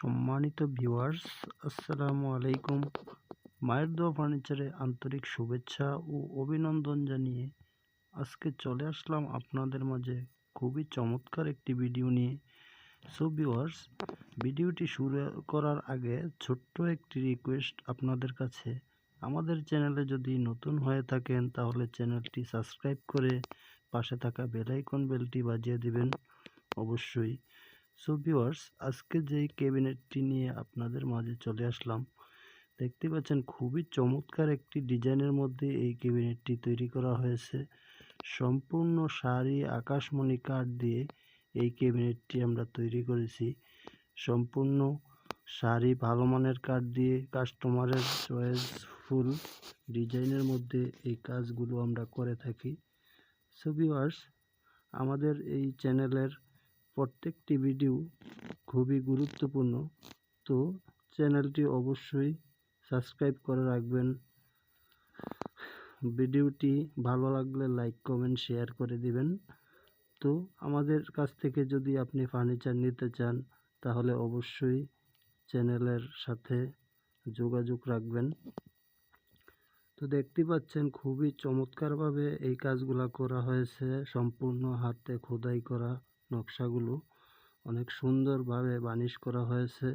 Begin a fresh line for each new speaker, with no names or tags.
সম্মানিত ভিউয়ার্স আসসালামু আলাইকুম। মায়ের দোয়া ফার্নিচারে আন্তরিক শুভেচ্ছা ও অভিনন্দন জানিয়ে আজকে চলে আসলাম আপনাদের মাঝে খুবই চমৎকার একটি ভিডিও নিয়ে। সো ভিউয়ার্স ভিডিওটি শুরু করার আগে ছোট্ট একটি রিকোয়েস্ট আপনাদের কাছে। আমাদের চ্যানেলে যদি নতুন হয়ে থাকেন, তাহলে চ্যানেলটি সাবস্ক্রাইব করে পাশে থাকা বেলাইকন বেলটি বাজিয়ে দিবেন। অবশ্যই। সো ভিউয়ার্স আজকে যেই ক্যাবিনেটটি নিয়ে আপনাদের মাঝে চলে আসলাম, দেখতে পাচ্ছেন খুবই চমৎকার একটি ডিজাইনের মধ্যে এই ক্যাবিনেটটি তৈরি করা হয়েছে। সম্পূর্ণ শাড়ি আকাশমণি কাঠ দিয়ে এই ক্যাবিনেটটি আমরা তৈরি করেছি। সম্পূর্ণ শাড়ি ভালো মানের কাঠ দিয়ে কাস্টমারের চয়েসফুল ডিজাইনের মধ্যে এই কাজগুলো আমরা করে থাকি। সো ভিউয়ার্স আমাদের এই চ্যানেলের প্রত্যেকটি ভিডিও খুবই গুরুত্বপূর্ণ, তো চ্যানেলটি অবশ্যই সাবস্ক্রাইব করে রাখবেন। ভিডিওটি ভালো লাগলে লাইক, কমেন্ট, শেয়ার করে দিবেন। তো আমাদের কাছ থেকে যদি আপনি ফার্নিচার নিতে চান, তাহলে অবশ্যই চ্যানেলের সাথে যোগাযোগ রাখবেন। তো দেখতে পাচ্ছেন খুবই চমৎকারভাবে এই কাজগুলা করা হয়েছে। সম্পূর্ণ হাতে খোদাই করা নকশাগুলো অনেক সুন্দরভাবে বানিশ করা হয়েছে।